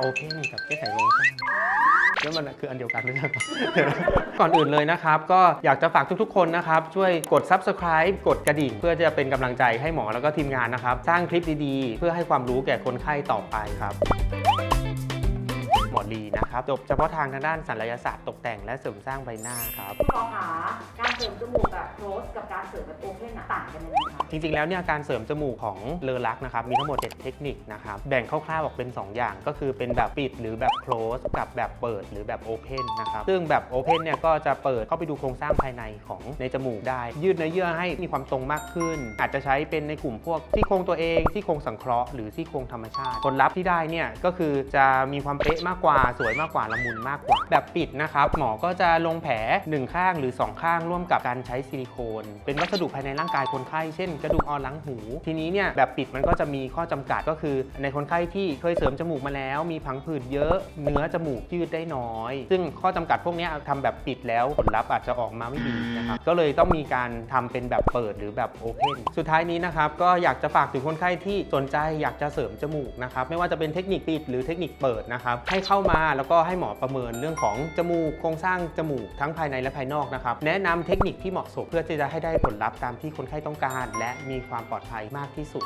โอเคกับแก้ไขโครงสร้างแล้วมันคืออันเดียวกันไม่ใช่เหรอก่อนอื่นเลยนะครับ ก็อยากจะฝากทุกๆ คนนะครับ ช่วยกด subscribe กดกระดิ่ง เพื่อจะเป็นกำลังใจให้หมอแล้วก็ทีมงานนะครับ สร้างคลิปดีๆ เพื่อให้ความรู้แก่คนไข้ต่อไปครับ หมอลีนะครับจบเฉพาะทางทางด้านศัลยศาสตร์ตกแต่งและเสริมสร้างใบหน้าครับคุณหมอคะการเสริมจมูกแบบ close กับการเสริมแบบ open อะต่างกันยังไงคะจริงๆแล้วเนี่ยการเสริมจมูกของเลอรักนะครับมีทั้งหมด 7 เทคนิคนะครับแบ่งคร่าวๆออกเป็น 2 อย่าง ก็คือเป็นแบบปิดหรือแบบ close กับแบบเปิดหรือแบบ open นะครับซึ่งแบบ open เนี่ยก็จะเปิดเข้าไปดูโครงสร้างภายในของในจมูกได้ ยืดเนื้อเยื่อให้มีความตรงมากขึ้น อาจจะใช้เป็นในกลุ่มพวกซี่โครงตัวเองซี่โครงสังเคราะห์หรือซี่โครงธรรมชาติผลลัพธ์ที่ได้เนี่ยก็คือจะมีความเป๊ะมากกว่า สวยมากกว่าละมุนมากกว่า แบบปิดนะครับ หมอก็จะลงแผลหนึ่งข้างหรือสองข้างร่วมกับการใช้ซิลิโคน เป็นวัสดุภายในร่างกายคนไข้ เช่น กระดูกอ่อนหลังหู ทีนี้เนี่ยแบบปิดมันก็จะมีข้อจำกัดก็คือ ในคนไข้ที่เคยเสริมจมูกมาแล้ว มีพังผืดเยอะ เนื้อจมูกยืดได้น้อย ซึ่งข้อจำกัดพวกนี้ทำแบบปิดแล้วผลลัพธ์อาจจะออกมาไม่ดีนะครับ ก็เลยต้องมีการทำเป็นแบบเปิดหรือแบบโอเพนสุดท้ายนี้นะครับก็อยากจะฝากถึงคนไข้ที่สนใจอยากจะเสริมจมูกนะครับไม่ว่าจะเป็นเทคนิคปิดหรือเทคนิคเปิดนะครับให้เข้า้ามาแล้วก็ให้หมอประเมินเรื่องของจมูกโครงสร้างจมูกทั้งภายในและภายนอกนะครับ แนะนำเทคนิคที่เหมาะสมเพื่อที่จะให้ได้ผลลัพธ์ตามที่คนไข้ต้องการ และมีความปลอดภัยมากที่สุด